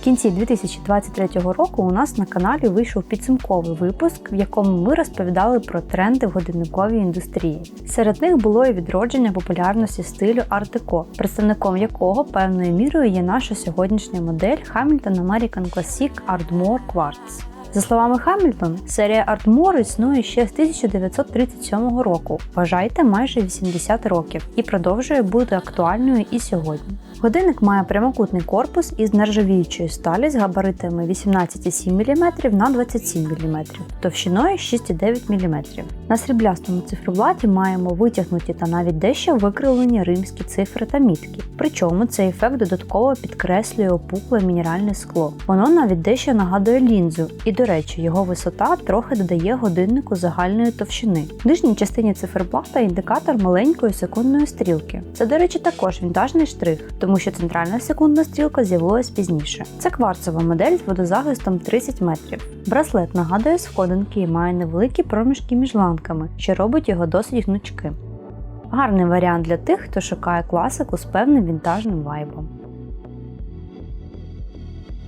кінці 2023 року у нас на каналі вийшов підсумковий випуск, в якому ми розповідали про тренди в годинниковій індустрії. Серед них було і відродження популярності стилю Art-Deco, представником якого певною мірою є наша сьогоднішня модель Hamilton American Classic Ardmore Quartz. За словами Хамільтон, серія Ardmore існує ще з 1937 року, вважайте майже 80 років, і продовжує бути актуальною і сьогодні. Годинник має прямокутний корпус із нержавіючої сталі з габаритами 18,7 мм на 27 мм, товщиною 6,9 мм. На сріблястому циферблаті маємо витягнуті та навіть дещо викривлені римські цифри та мітки. Причому цей ефект додатково підкреслює опукле мінеральне скло. Воно навіть дещо нагадує лінзу, і, до речі, його висота трохи додає годиннику загальної товщини. В нижній частині циферблата індикатор маленької секундної стрілки. Це, до речі, також вінтажний штрих, тому що центральна секундна стрілка з'явилась пізніше. Це кварцева модель з водозахистом 30 метрів. Браслет нагадує сходинки і має невеликі проміжки між ланками, що робить його досить гнучким. Гарний варіант для тих, хто шукає класику з певним вінтажним вайбом.